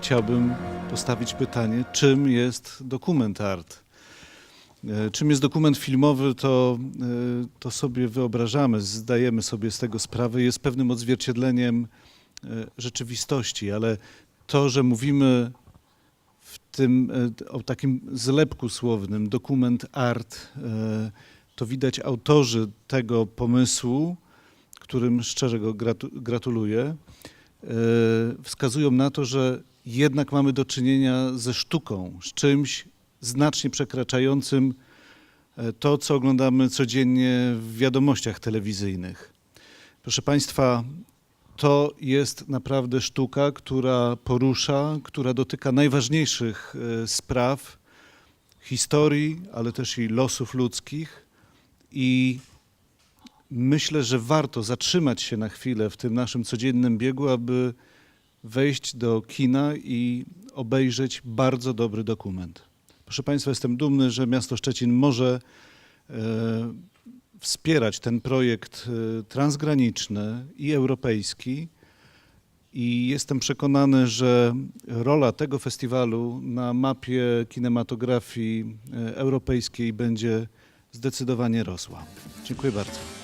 chciałbym postawić pytanie, czym jest dokument art? E, Czym jest dokument filmowy, to, e, to sobie wyobrażamy, zdajemy sobie z tego sprawę, jest pewnym odzwierciedleniem e, rzeczywistości, ale to, że mówimy w tym o takim zlepku słownym, dokument art, to widać autorzy tego pomysłu, którym szczerze go gratu- gratuluję, wskazują na to, że jednak mamy do czynienia ze sztuką, z czymś znacznie przekraczającym e, to, co oglądamy codziennie w wiadomościach telewizyjnych. Proszę Państwa, to jest naprawdę sztuka, która porusza, która dotyka najważniejszych e, spraw historii, ale też i losów ludzkich. I myślę, że warto zatrzymać się na chwilę w tym naszym codziennym biegu, aby wejść do kina i obejrzeć bardzo dobry dokument. Proszę Państwa, jestem dumny, że miasto Szczecin może e, wspierać ten projekt e, transgraniczny i europejski. I jestem przekonany, że rola tego festiwalu na mapie kinematografii e, europejskiej będzie zdecydowanie rosła. Dziękuję bardzo.